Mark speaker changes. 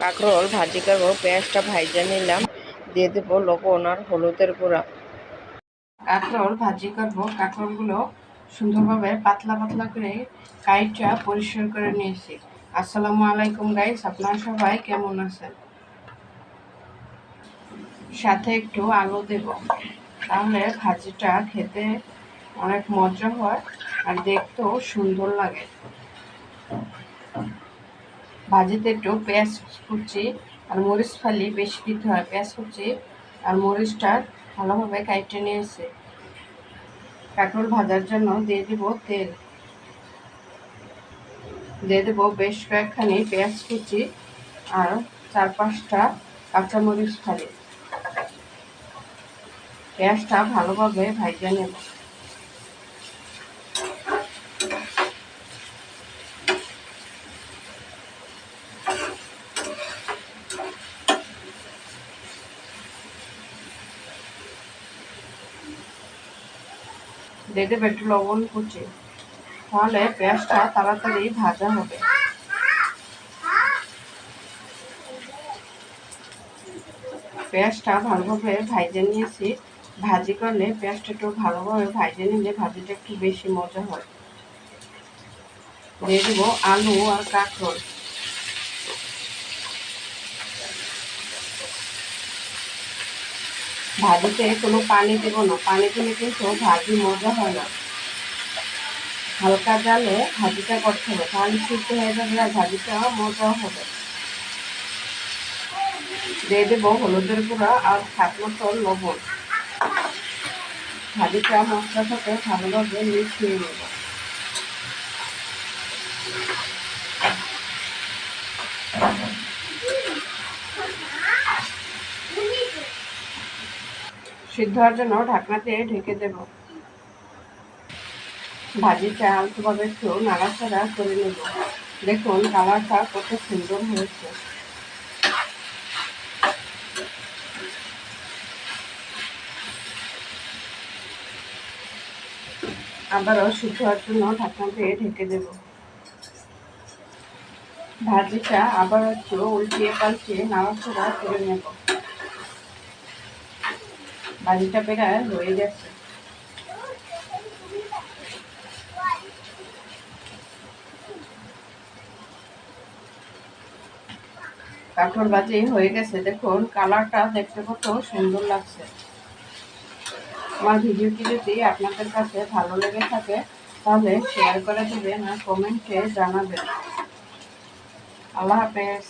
Speaker 1: কাঁকরোল ভাজি করব পেঁয়াজটা ভাইজা নিলাম, দিয়ে দেবো লবণ আর হলুদের গুঁড়া। কাঁকরোল ভাজি করব কাঁকরোলগুলো সুন্দরভাবে পাতলা পাতলা করে কাইটা পরিষ্কার করে নিয়েছি। আসসালামু আলাইকুম গাইস আপনারা সবাই কেমন আছেন? সাথে একটু আলু দেব। তাহলে ভাজিটা খেতে অনেক মজা হয় আর দেখতেও সুন্দর লাগে। ভাজিতে একটু পেঁয়াজ কুচি আর মরিচ ফালি বেশি দিতে হয়। পেঁয়াজ কুচি আর মরিচটা ভালোভাবে কাইটে নিয়েছে। কাঁকরোল ভাজার জন্য দিয়ে দিব তেল। দিয়ে দেবো বেশ কয়েকখানি পেঁয়াজ কুচি আর চার পাঁচটা কাঁচামরিচ ফালি। পেঁয়াজটা ভালোভাবে ভাজা নেব। দিয়ে দেবে একটু লবণ কুচি। তাহলে পেঁয়াজটা তাড়াতাড়ি ভাজা হবে। পেঁয়াজটা ভালোভাবে ভাইজে নিয়েছি। ভাজি করলে পেঁয়াজটা একটু ভালোভাবে ভাইজে নিলে ভাজিটা একটু বেশি মজা হয়। দিয়ে দেবো আলু আর কাঁকরোল। ভাজিতে কোনো পানি দেব না। পানি দিলে কিন্তু ভাজি মজা হয় না। হালকা জালে ভাজিটা করতে হবে, তাহলে সিদ্ধ হয়ে যাবে আর ভাজিটা মজা হবে। দিয়ে দেবো হলুদের গুঁড়া আর সাত মতো লবণ। ভাজিটা মশলা সাথে ভালোভাবে মিশিয়ে নেব সিদ্ধ হওয়ার জন্য ঢাকনা দিয়ে ঢেকে দেব। ভাজিটা আলতোভাবে একটু নাড়াচাড়া করে নেব। দেখুন, কালারটা কত সুন্দর হয়েছে। আবারও সিদ্ধ হওয়ার জন্য ঢাকনা দিয়ে ঢেকে দেব। ভাজিটা আবার একটু উল্টিয়ে পাল্টিয়ে নাড়াচাড়া করে নেব। ভাজিটা প্রায় হয়ে গেছে। কাঠর বাজি হয়ে গেছে, দেখুন, কালারটা দেখতে কত সুন্দর লাগছে। আমার ভিডিওটি যদি আপনাদের কাছে ভালো লেগে থাকে, তাহলে শেয়ার করে দেবেন আর কমেন্টে জানাবেন। আল্লাহ হাফেজ।